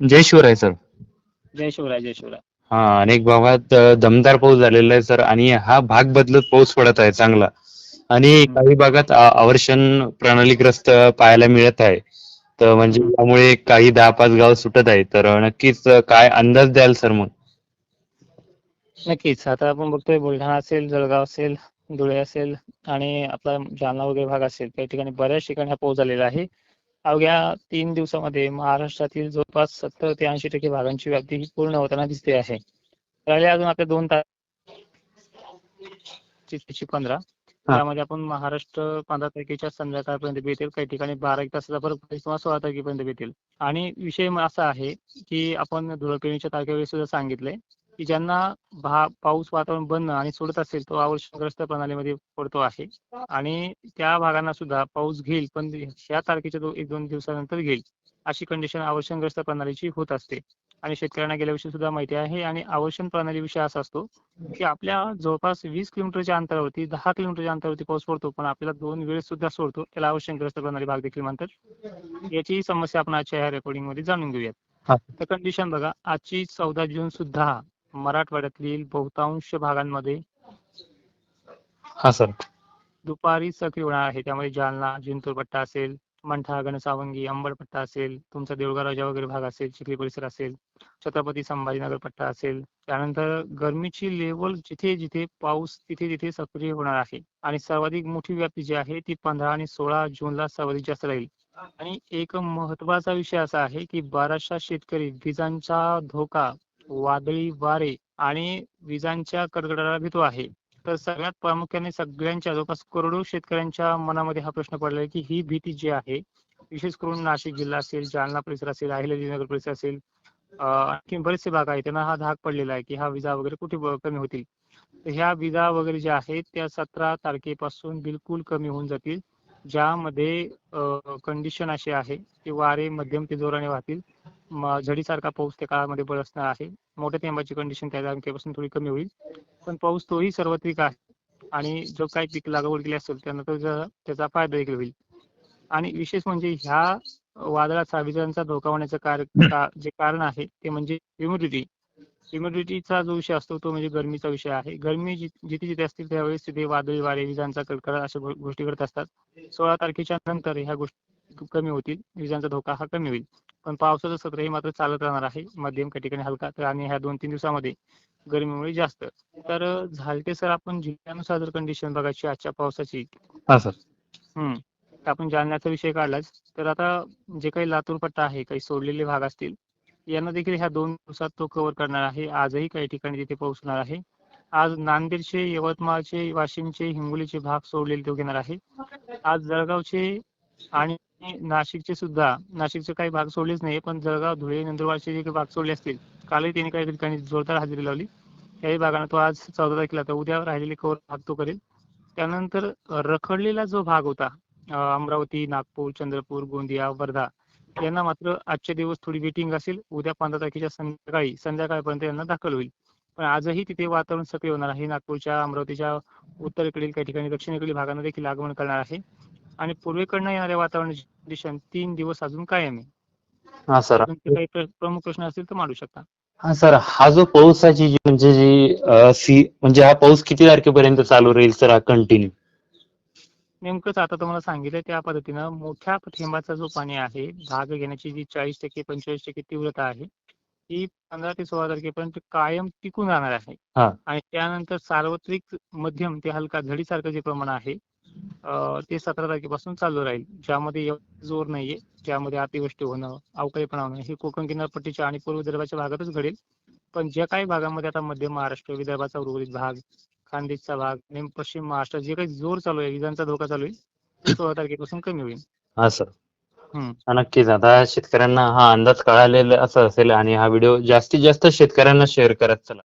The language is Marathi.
जय शिवराय सर. जय शिवराय जय शिवराय. हा अनेक भागात दमदार पाऊस झालेला आहे सर आणि हा भाग बदलत पाऊस पडत आहे चांगला. आणि काही भागात अ, अवर्षण प्रणालीग्रस्त पाहायला मिळत आहे. तर म्हणजे त्यामुळे काही दहा पाच गाव सुटत आहे तर नक्कीच काय अंदाज द्याल सर मग? नक्कीच. आता आपण बघतोय बुलढाणा असेल जळगाव असेल धुळे असेल आणि आपला जालना वगैरे भाग असेल काही ठिकाणी बऱ्याच ठिकाणी हा पाऊस झालेला आहे. अवघ्या तीन दिवसामध्ये महाराष्ट्रातील जवळपास सत्तर ते ऐंशी टक्के भागांची व्याप्ती ही पूर्ण होताना दिसते आहे. राहिले अजून आपल्या दोन तारखेची पंधरा. त्यामध्ये आपण महाराष्ट्र पंधरा तारखेच्या संध्याकाळपर्यंत भेटेल. काही ठिकाणी बारा एक तासाचा फरक किंवा सोळा तारखेपर्यंत भेटेल. आणि विषय असा आहे की आपण धुळपेणीच्या तारखेवेळी सुद्धा सांगितलंय. की ज्यांना भा पाऊस वातावरण बनणं आणि सोडत असेल तो अवर्षणग्रस्त प्रणालीमध्ये पडतो आहे. आणि त्या भागांना सुद्धा पाऊस घेईल पण ह्या तारखेच्या दो- एक दोन दिवसानंतर घेईल अशी कंडिशन अवर्षणग्रस्त प्रणालीची होत असते. आणि शेतकऱ्यांना गेल्या वर्षी सुद्धा माहिती आहे आणि आवर्षण प्रणाली विषय असा असतो की आपल्या जवळपास वीस किलोमीटरच्या अंतरावरती दहा किलोमीटरच्या अंतरावरती पाऊस पडतो पण आपल्याला दोन वेळेस सुद्धा सोडतो त्याला अवर्षणग्रस्त प्रणाली भाग देखील म्हणतात. याची समस्या आपण आजच्या ह्या रेकॉर्डिंगमध्ये जाणून. घेऊयात. तर कंडिशन बघा आजची चौदा जून सुद्धा मराठवाड्यातील बहुतांश भागांमध्ये हा सर. दुपारी सक्रिय होणार आहे. त्यामध्ये जालना जिंतूर पट्टा असेल मंठा घनसावंगी अंबड पट्टा असेल तुमचा देऊळगाव राजा वगैरे भाग असेल चिखली परिसर असेल छत्रपती संभाजीनगर पट्टा असेल त्यानंतर गरमीची लेवल जिथे जिथे पाऊस तिथे तिथे सक्रिय होणार आहे. आणि सर्वाधिक मोठी व्याप्ती जी आहे ती पंधरा आणि सोळा जूनला सर्वाधिक जास्त राहील. आणि एक महत्त्वाचा विषय असा आहे की बराचसा शेतकरी विजांचा धोका वादळी वारे आणि विजांच्या कडकडाटाला भीतो आहे. तर सगळ्यात प्रामुख्याने सगळ्यांच्या जवळपास करोडो शेतकऱ्यांच्या मनामध्ये हा प्रश्न पडलाय की ही भीती जी आहे विशेष करून नाशिक जिल्हा असेल जालना परिसर असेल अहिल्यानगर परिसर असेल आणखी बरेचसे भाग आहेत त्यांना हा धाक पडलेला आहे की हा विजा वगैरे कुठे कमी होतील. तर ह्या विजा वगैरे ज्या आहेत त्या सतरा तारखेपासून बिलकुल कमी होऊन जातील ज्यामध्ये कंडिशन अशी आहे की वारे मध्यम ते जोराने वाहतील. झडीसारखा पाऊस त्या काळामध्ये बरसणार आहे. मोठ्या थेंबाची कंडिशन त्या तारखेपासून थोडी कमी होईल. पण पाऊस तोही सर्वत्रिक आहे. आणि जो काही पीक लागवड केली असेल त्यांना तो त्याचा फायदा देखील होईल. आणि विशेष म्हणजे ह्या वादळाचा विजांचा धोका होण्याचं कार जे कारण आहे ते म्हणजे ह्युमिडिटी ह्युमिडिटीचा जो विषय असतो तो म्हणजे गरमीचा विषय आहे. गरमी जिथे जिथे असतील त्यावेळेस तिथे वादळी वारे विजांचा कडकडाट अशा गोष्टी घडत असतात. सोळा तारखेच्या नंतर ह्या गोष्टी कमी होतील. विजांचा धोका हा कमी होईल. पण पावसाचं सत्र हे मात्र चालत राहणार आहे. मध्यम काही ठिकाणी हलका तर आणि ह्या दोन तीन दिवसामध्ये गरमीमुळे जास्त. तर झालते सर आपण जिल्ह्यानुसार जर कंडिशन बघायची आजच्या पावसाची. हा सर. हम्म आपण जालन्याचा विषय काढलाच. तर आता जे काही लातूर पट्टा आहे काही सोडलेले भाग असतील यांना देखील ह्या दोन दिवसात तो कव्हर करणार आहे. आजही काही ठिकाणी तिथे पोहोचणार आहे. आज नांदेडचे यवतमाळचे वाशिमचे हिंगोलीचे भाग सोडलेले तो घेणार आहे. आज जळगावचे आणि नाशिकचे सुद्धा नाशिकचे काही भाग सोडलेच नाही पण जळगाव धुळे नंदुरबारचे जे काही भाग सोडले असतील कालही त्यांनी काही ठिकाणी जोरदार हजेरी लावली. त्याही भागाने तो आज चौदा तारखेला तर उद्या राहिलेले कवर भाग तो करेल. त्यानंतर रखडलेला जो भाग होता अमरावती नागपूर चंद्रपूर गोंदिया वर्धा यांना मात्र आजचे दिवस थोडी वेटिंग असेल. उद्या पंधरा तारखेच्या संध्याकाळी संध्याकाळपर्यंत यांना दाखल होईल. पण आजही तिथे वातावरण सक्रिय होणार आहे. नागपूरच्या अमरावतीच्या उत्तरेकडील काही ठिकाणी दक्षिणेकडील भागांना देखील आगमन करणार आहे. आणि पूर्वेकडनं येणाऱ्या वातावरणाची कंडिशन तीन दिवस अजून कायम आहे. हा सर. तुमचे काही प्र- प्रमुख प्रश्न असतील तर मांडू शकता. हा सर. हा जो पावसाची जी म्हणजे जी अ, सी म्हणजे हा पाऊस किती तारखेपर्यंत चालू राहील सर हा कंटिन्यू नेमकंच आता तुम्हाला सांगितलं त्या पद्धतीनं मोठ्या थेंबाचा जो पाणी आहे भाग घेण्याची जी चाळीस टक्के पंचेचाळीस टक्के तीव्रता आहे ती पंधरा ते सोळा तारखेपर्यंत कायम टिकून राहणार आहे. हा. आणि त्यानंतर सार्वत्रिक मध्यम ते हलका झडीसारखं जे प्रमाण आहे ते सतरा तारखेपासून चालू राहील. ज्यामध्ये एवढा जोर नाहीये ज्यामध्ये अतिवृष्टी होणं अवकाळीपणा होणं हे कोकण किनारपट्टीच्या आणि पूर्व विदर्भाच्या भागातच घडेल. पण ज्या काही भागामध्ये आता मध्य महाराष्ट्र विदर्भाचा उर्वरित भाग खानदेशचा भाग आणि पश्चिम महाराष्ट्र जे काही जोर चालू आहे विजांचा धोका चालू आहे ते सोळा तारखेपासून कमी होईल. हा सर नक्कीच. आता शेतकऱ्यांना हा अंदाज कळालेला असं असेल आणि हा व्हिडिओ जास्तीत जास्त शेतकऱ्यांना शेअर करत चला.